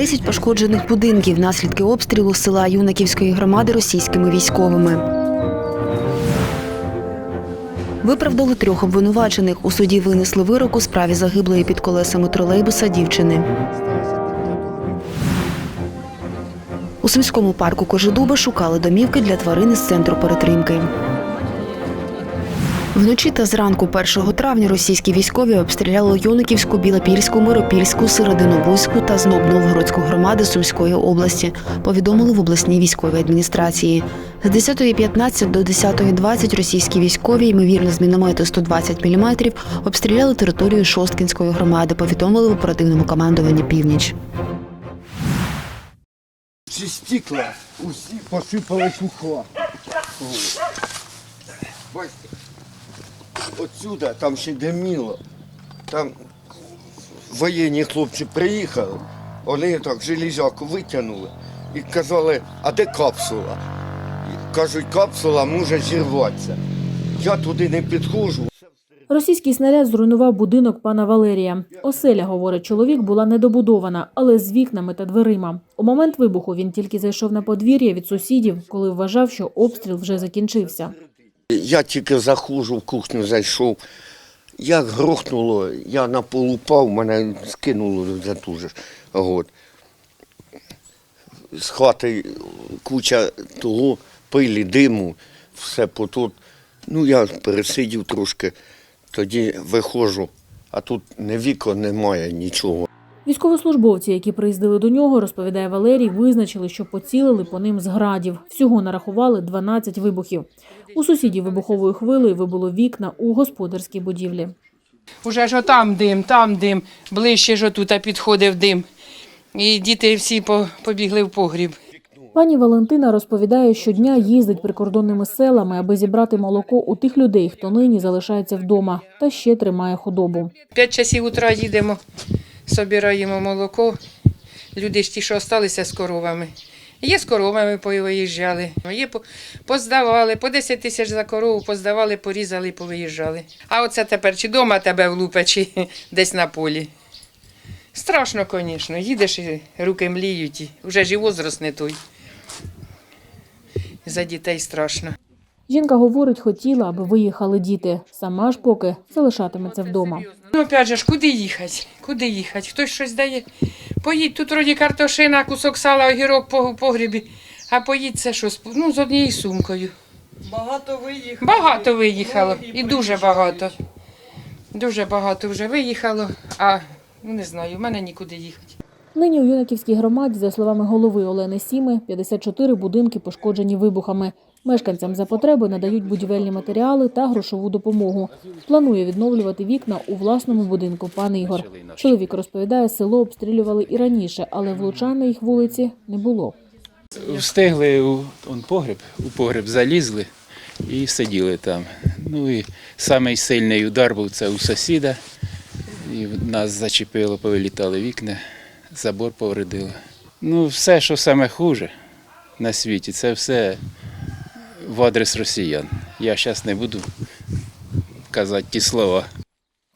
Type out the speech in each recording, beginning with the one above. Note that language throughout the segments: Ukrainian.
10 пошкоджених будинків наслідки обстрілу села Юнаківської громади російськими військовими. Виправдали трьох обвинувачених. У суді винесли вирок у справі загиблої під колесами тролейбуса дівчини. У Сумському парку Кожедуба шукали домівки для тварин із центру перетримки. Вночі та зранку 1 травня російські військові обстріляли Юниківську, Білопільську, Миропільську, Серединобузьку та Зноб Новгородську громади Сумської області, повідомили в обласній військовій адміністрації. З 10.15 до 10.20 російські військові, ймовірно, з міномету 120 мм, обстріляли територію Шосткінської громади, повідомили в оперативному командуванні «Північ». Ці стекла усі посипались у хлам. Отсюда там ще диміло. Там воєнні хлопці приїхали, вони так железяку витягнули і казали, а де капсула? Кажуть, капсула може зірватися. Я туди не підходжу. Російський снаряд зруйнував будинок пана Валерія. Оселя, говорить чоловік, була недобудована, але з вікнами та дверима. У момент вибуху він тільки зайшов на подвір'я від сусідів, коли вважав, що обстріл вже закінчився. Я тільки заходжу в кухню, зайшов. Як грохнуло, я на пол упав, мене скинуло за ту. От. З хати куча того, пилі, диму, все потут. Ну, я пересидів трошки, тоді виходжу, а тут ні вікон немає, нічого. Військовослужбовці, які приїздили до нього, розповідає Валерій, визначили, що поцілили по ним з градів. Всього нарахували 12 вибухів. У сусідів вибуховою хвилею вибуло вікна у господарській будівлі. Уже ж там дим, там дим, ближче ж отут підходив дим. І діти всі по- побігли в погріб. Пані Валентина розповідає, щодня їздить прикордонними селами, аби зібрати молоко у тих людей, хто нині залишається вдома, та ще тримає худобу. П'ять часів утра їдемо, собираємо молоко. Люди ж ті, що залишилися з коровами. Є з коровами повиїжджали, є поздавали, по 10 тисяч за корову, поздавали, порізали і повиїжджали. А оце тепер чи дома тебе влупе, чи десь на полі. Страшно, звісно. Їдеш і руки мліють, вже ж і возраст не той. За дітей страшно. Жінка говорить, хотіла, аби виїхали діти. Сама ж поки залишатиметься вдома. Ну, опять же ж, куди їхати? Куди їхати? Хтось щось дає. Поїдь, тут вроді картошина, кусок сала, огірок по погрібі. А поїдь це щось ну, з однією сумкою. Багато виїхало. Багато виїхало. І дуже багато. Дуже багато вже виїхало, а ну не знаю, в мене нікуди їхати. Нині у Юнаківській громаді, за словами голови Олени Сіми, 54 будинки пошкоджені вибухами. Мешканцям за потреби надають будівельні матеріали та грошову допомогу. Планує відновлювати вікна у власному будинку пан Ігор. Чоловік розповідає, село обстрілювали і раніше, але влучань на їх вулиці не було. Встигли у он погреб, у погреб залізли і сиділи там. Ну і самий сильний удар був це у сусіда. І нас зачепило, повилітали вікна, забор повредило. Ну, все, що саме хуже на світі, це все в адрес росіян. Я зараз не буду казати ті слова.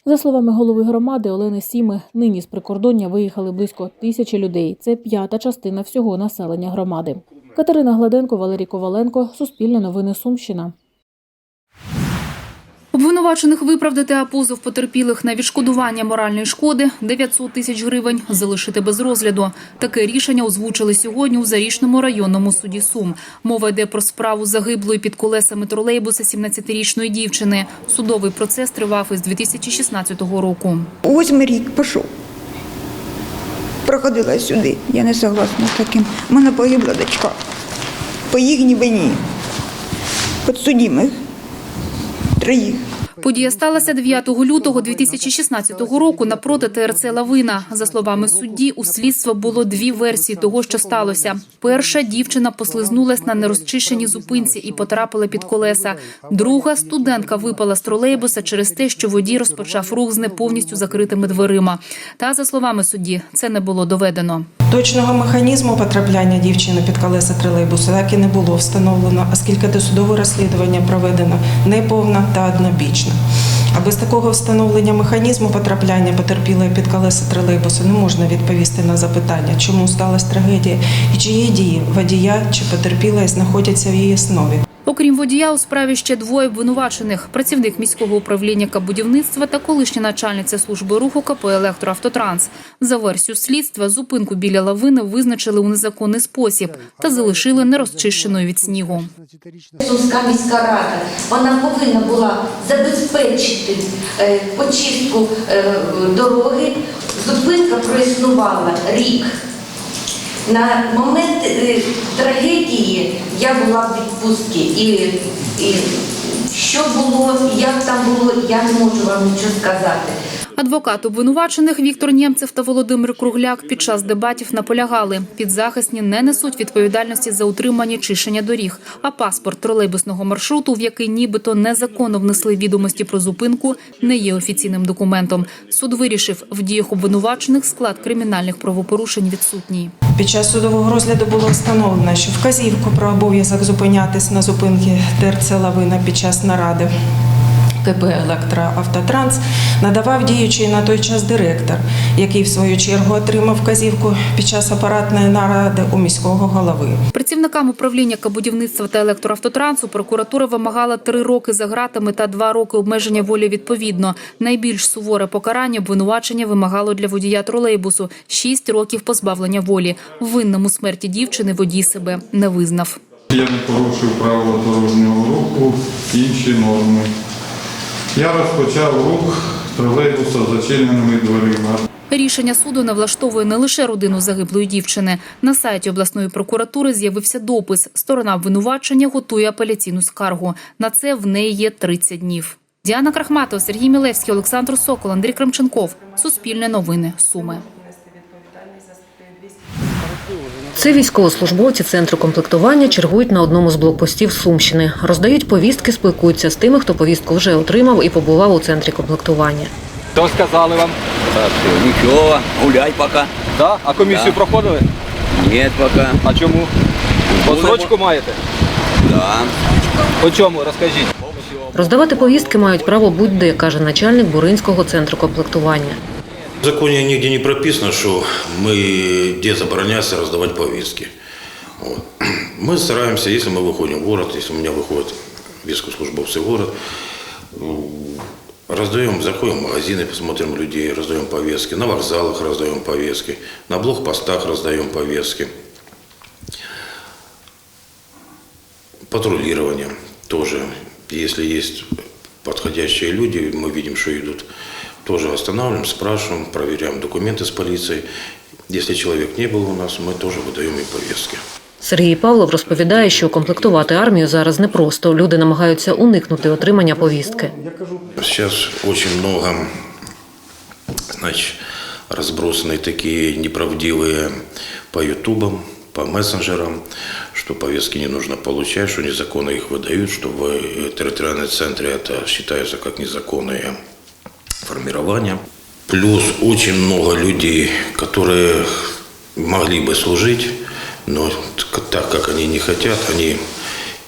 За словами голови громади Олени Сіми, нині з прикордоння виїхали близько тисячі людей. Це п'ята частина всього населення громади. Катерина Гладенко, Валерій Коваленко, Суспільне новини Сумщина. Обвинувачених виправдати, а позов потерпілих на відшкодування моральної шкоди 900 тисяч гривень залишити без розгляду. Таке рішення озвучили сьогодні у Зарічному районному суді Сум. Мова йде про справу загиблої під колесами тролейбуса 17-річної дівчини. Судовий процес тривав із 2016 року. Восьмий рік пішов. Проходила сюди. Я не согласна з таким. У мене погибла дочка. По їхній вині. Підсудімих. Троїх. Подія сталася 9 лютого 2016 року напроти ТРЦ Лавина. За словами судді, у слідства було дві версії того, що сталося. Перша дівчина послизнулась на нерозчищеній зупинці і потрапила під колеса. Друга студентка випала з тролейбуса через те, що водій розпочав рух з не повністю закритими дверима. Та за словами судді, це не було доведено. Точного механізму потрапляння дівчини під колеса тролейбуса так і не було встановлено, оскільки досудове розслідування проведено неповно та однобічно. А без такого встановлення механізму потрапляння потерпілої під колеса тролейбусу не можна відповісти на запитання, чому сталася трагедія і чиї дії водія чи потерпілої знаходяться в її основі. Окрім водія, у справі ще двоє обвинувачених: працівник міського управління будівництва та колишня начальниця служби руху КП «Електроавтотранс». За версію слідства, зупинку біля лавини визначили у незаконний спосіб та залишили нерозчищеною від снігу. Сумська міська рада вона повинна була забезпечити е, очистку е, дороги. Зупинка проіснувала рік. На момент е, трагедії я була в відпустці і, і що було, як там було, я не можу вам нічого сказати. Адвокат обвинувачених Віктор Нємцев та Володимир Кругляк під час дебатів наполягали, підзахисні не несуть відповідальності за утримання чищення доріг, а паспорт тролейбусного маршруту, в який нібито незаконно внесли відомості про зупинку, не є офіційним документом. Суд вирішив, в діях обвинувачених склад кримінальних правопорушень відсутній. Під час судового розгляду було встановлено, що вказівку про обов'язок зупинятись на зупинки ТРЦ Лавина під час наради КП «Електроавтотранс» надавав діючий на той час директор, який в свою чергу отримав вказівку під час апаратної наради у міського голови. Працівникам управління будівництва та електроавтотрансу прокуратура вимагала три роки за ґратами та два роки обмеження волі відповідно. Найбільш суворе покарання обвинувачення вимагало для водія тролейбусу – шість років позбавлення волі. Винному смерті дівчини водій себе не визнав. Я не порушив правила дорожнього руху, інші норми. Я розпочав рух тролейбуса з зачиненими дверима. Рішення суду не влаштовує не лише родину загиблої дівчини. На сайті обласної прокуратури з'явився допис. Сторона обвинувачення готує апеляційну скаргу. На це в неї є 30 днів. Діана Крахматова, Сергій Мілевський, Олександр Сокол, Андрій Кремченков. Суспільне новини. Суми. Це військовослужбовці центру комплектування чергують на одному з блокпостів Сумщини. Роздають повістки, спілкуються з тими, хто повістку вже отримав і побував у центрі комплектування. Що сказали вам? Ничего, гуляй пока. Да? А комісію Да. проходили? Нет пока. А чому? Посрочку маєте? Да. По чому? Розкажіть. Роздавати повістки мають право будь-де, каже начальник Буринського центру комплектування. В законе нигде не прописано, что мы где забороняется раздавать повестки. Вот. Мы стараемся, если мы выходим в город, если у меня выходят вискослужбовцы в город, раздаем, заходим в магазины, посмотрим людей, раздаем повестки, на вокзалах раздаем повестки, на блокпостах раздаем повестки. Патрулирование тоже. Если есть подходящие люди, мы видим, что идут, тоже останавливаем, спрашиваем, проверяем документы с полицией. Если человек не был у нас, мы тоже выдаем им повестки. Сергій Павлов розповідає, що комплектувати армію зараз непросто. Люди намагаються уникнути отримання повістки. Сейчас очень много, значит, разбросаны такие неправдивые по ютубам, По мессенджерам, что повестки не нужно получать, что незаконно их выдают, что в э, территориальном центре это считается как незаконные формирования. Плюс очень много людей, которые могли бы служить, но так как они не хотят, они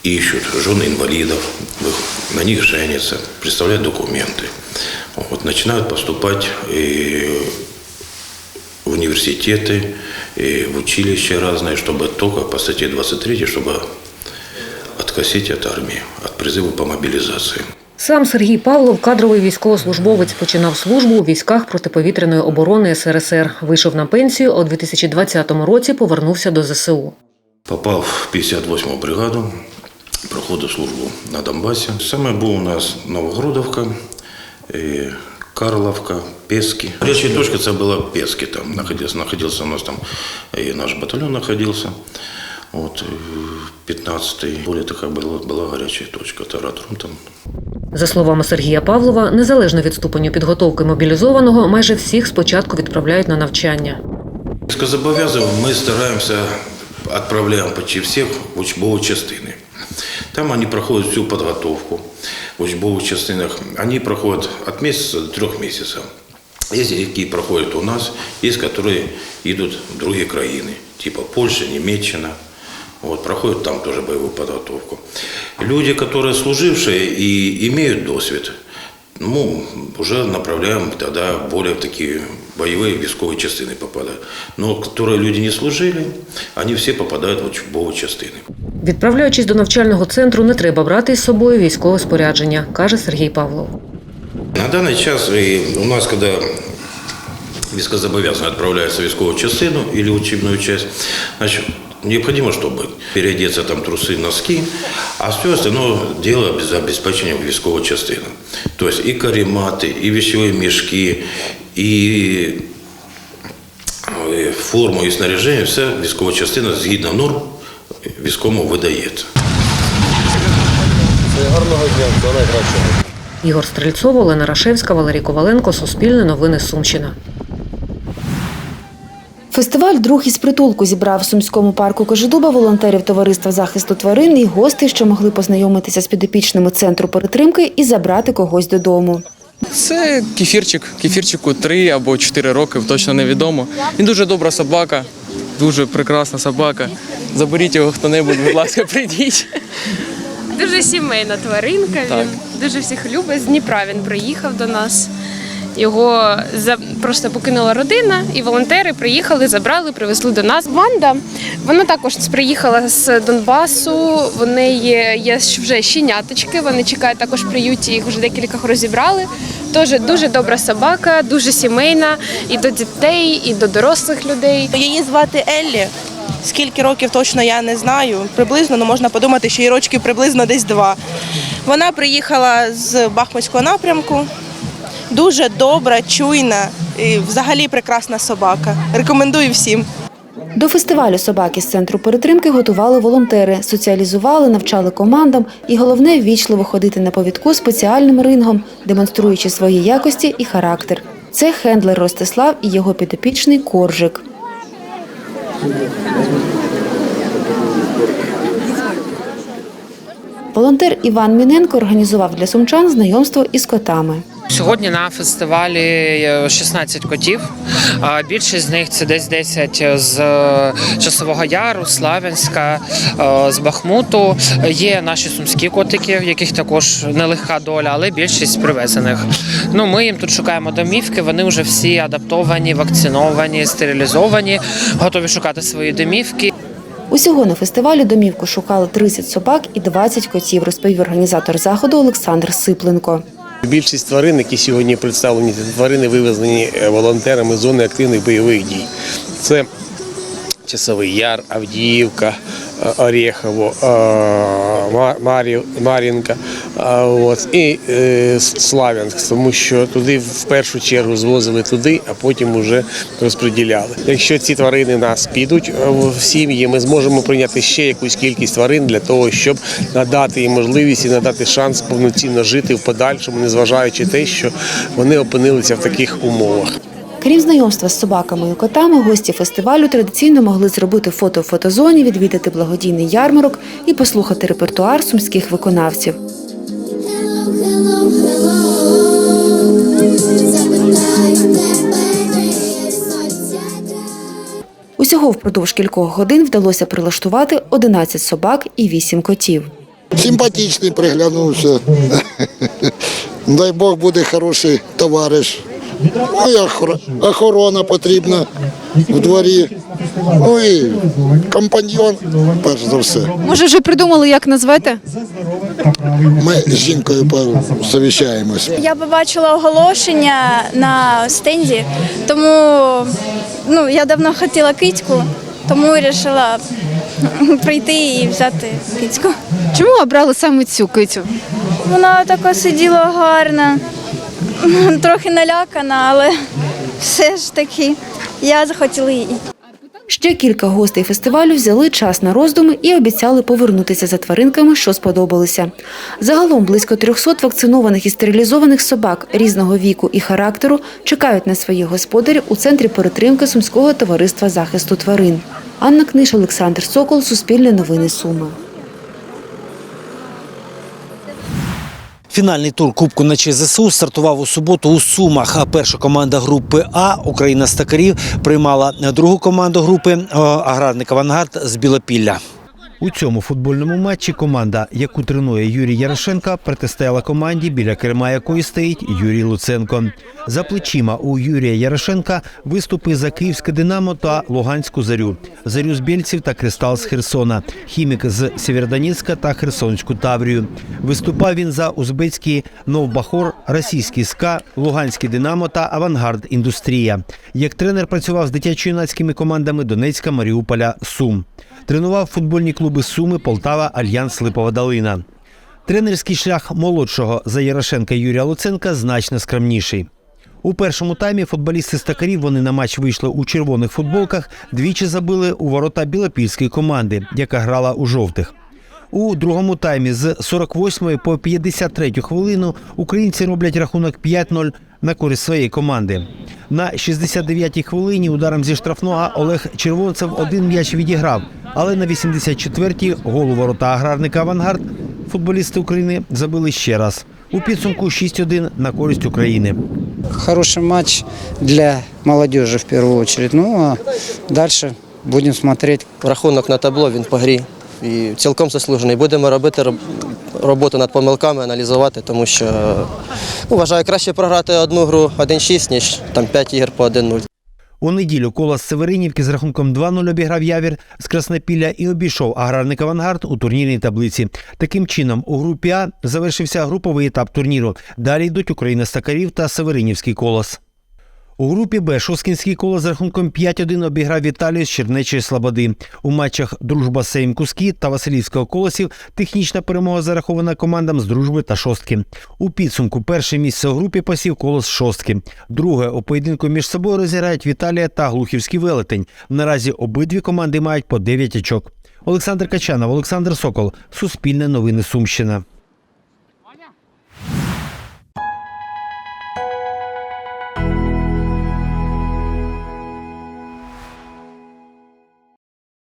ищут жен инвалидов, на них женятся, представляют документы. Вот, начинают поступать и в университеты, и в училища разные, чтобы только по статье 23, чтобы откосить от армии, от призыва по мобилизации. Сам Сергій Павлов, кадровий військовослужбовець, починав службу у військах протиповітряної оборони СРСР. Вийшов на пенсію, а у 2020 році повернувся до ЗСУ. Попал в 58-му бригаду, проходив службу на Донбасі. Саме був у нас Новогрудовка, е, Карловка, Пески. Гаряча точка це була Пески. Там находився, находився у нас там і наш батальйон знаходився. От, е, 15-й. Более така була, була гаряча точка. Таратрум там. За словами Сергія Павлова, незалежно від ступеню підготовки мобілізованого, майже всіх спочатку відправляють на навчання. Військовозобов'язаних ми стараємося, відправляємо почти всіх в учбові частини. Там вони проходять всю підготовку в учбових частинах. Вони проходять від місяця до трьох місяців. Є, які проходять у нас, є, які йдуть в інші країни, типу Польща, Німеччина. Вот, проходят там тоже боевую подготовку. Люди, которые служившие и имеют досвід, ну, уже направляем тогда в более такие боевые військовые частины попадают. Но которые люди не служили, они все попадают в учебовые частины. Відправляючись до навчального центру, не треба брати із собою військове спорядження, каже Сергій Павлов. На данный час и у нас, когда військовозобов'язаний отправляется в військовую частину или учебную часть, значит, необходимо, чтобы переодеться там трусы, носки, а все остальное дело без обеспечения в військовую частину. То есть и карематы, и вещевые мешки, и е, форму і снаряження, все військова частина згідно норм військовому видається. Ігор Стрельцов, Олена Рашевська, Валерій Коваленко, Суспільне новини Сумщина. Фестиваль Друг із притулку зібрав в сумському парку Кожедуба волонтерів товариства захисту тварин і гостей, що могли познайомитися з підопічними центру перетримки і забрати когось додому. Це кефірчик, кефірчику 3 або 4 роки, точно невідомо. Він дуже добра собака, дуже прекрасна собака. Заберіть його хто-небудь, будь ласка, прийдіть. Дуже сімейна тваринка. Так. Він дуже всіх любить. З Дніпра він приїхав до нас. Його за просто покинула родина, і волонтери приїхали, забрали, привезли до нас. Ванда вона також приїхала з Донбасу. Вони є, є вже щеняточки. Вони чекають також приюті. Їх вже декількох розібрали. Тож дуже добра собака, дуже сімейна і до дітей, і до дорослих людей. Її звати Еллі. Скільки років точно я не знаю. Приблизно, ну можна подумати, що їй рочків приблизно десь два. Вона приїхала з Бахмутського напрямку. Дуже добра, чуйна і взагалі прекрасна собака. Рекомендую всім. До фестивалю собаки з центру перетримки готували волонтери, соціалізували, навчали командам і головне ввічливо ходити на повідку спеціальним рингом, демонструючи свої якості і характер. Це хендлер Ростислав і його підопічний Коржик. Волонтер Іван Міненко організував для сумчан знайомство із котами. Сьогодні на фестивалі є 16 котів. Більшість з них це десь 10 з е, Часового Яру, Славянська, е, з Бахмуту. Є наші сумські котики, в яких також нелегка доля, але більшість привезених. Ну, ми їм тут шукаємо домівки. Вони вже всі адаптовані, вакциновані, стерилізовані, готові шукати свої домівки. Усього на фестивалі домівку шукали 30 собак і 20 котів, розповів організатор заходу Олександр Сипленко. Більшість тварин, які сьогодні представлені, це тварини вивезені е, волонтерами з зони активних бойових дій. Це Часовий Яр, Авдіївка, Орехово, е, Ма- Марів- Мар'їнка е, от, і е, Славянськ, тому що туди в першу чергу звозили туди, а потім вже розподіляли. Якщо ці тварини нас підуть е, в сім'ї, ми зможемо прийняти ще якусь кількість тварин для того, щоб надати їм можливість і надати шанс повноцінно жити в подальшому, незважаючи те, що вони опинилися в таких умовах. Крім знайомства з собаками і котами, гості фестивалю традиційно могли зробити фото в фотозоні, відвідати благодійний ярмарок і послухати репертуар сумських виконавців. Усього впродовж кількох годин вдалося прилаштувати 11 собак і 8 котів. Симпатичний приглянувся. Дай Бог буде хороший товариш. Ну і охорона потрібна в дворі. Ну і компаньйон, перш за все. Може, вже придумали, як назвете? Ми з жінкою посовіщаємось. Я побачила оголошення на стенді, тому ну, я давно хотіла кицьку, тому вирішила прийти і взяти кицьку. Чому обрали саме цю кицю? Вона така сиділа гарна, трохи налякана, але все ж таки я захотіла її. Ще кілька гостей фестивалю взяли час на роздуми і обіцяли повернутися за тваринками, що сподобалися. Загалом близько 300 вакцинованих і стерилізованих собак різного віку і характеру чекають на своїх господарів у центрі перетримки Сумського товариства захисту тварин. Анна Книж, Олександр Сокол, Суспільне новини Суми. Фінальний тур Кубку на ЧЗСУ стартував у суботу у Сумах. А Перша команда групи А Україна Стакарів приймала другу команду групи е, аграрник Авангард з Білопілля. У цьому футбольному матчі команда, яку тренує Юрій Ярошенко, протистояла команді, біля керма якої стоїть Юрій Луценко. За плечима у Юрія Ярошенка виступи за Київське Динамо та Луганську Зарю, Зарю з Бєльців та Кристал з Херсона, Хімік з Сєвєродонецька та Херсонську Таврію. Виступав він за узбецький Новбахор, російський СКА, Луганський Динамо та Авангард Індустрія. Як тренер працював з дитячо-юнацькими командами Донецька, Маріуполя, Сум. Тренував футбольні клуби Суми, Полтава, Альянс Липова Долина. Тренерський шлях молодшого за Ярошенка Юрія Луценка значно скромніший. У першому таймі футболісти стакарів вони на матч вийшли у червоних футболках, двічі забили у ворота білопільської команди, яка грала у жовтих. У другому таймі з 48 по 53 хвилину українці роблять рахунок 5-0 на користь своєї команди. На 69-й хвилині ударом зі штрафного Олег Червонцев один м'яч відіграв, але на 84-й гол у ворота аграрника Авангард футболісти України забили ще раз. У підсумку 6-1 на користь України. Хороший матч для молодежи в первую очередь. Ну а дальше будем смотреть. Рахунок на табло він по грі і цілком заслужений. Будемо робити роб- роботу над помилками, аналізувати, тому що ну, вважаю краще програти одну гру 1-6, ніж там 5 ігор по 1-0. У неділю колос Северинівки з рахунком 2-0 обіграв Явір з Краснопілля і обійшов аграрник Авангард у турнірній таблиці. Таким чином, у групі А завершився груповий етап турніру. Далі йдуть Україна Стакарів та Северинівський колос. У групі Б Шоскінський колос з рахунком 5-1 обіграв Віталію з Чернечої Слободи. У матчах Дружба Сейм Куски та Василівського колосів технічна перемога зарахована командам з дружби та шостки. У підсумку перше місце у групі посів колос шостки. Друге у поєдинку між собою розіграють Віталія та Глухівський велетень. Наразі обидві команди мають по 9 очок. Олександр Качанов, Олександр Сокол. Суспільне новини Сумщина.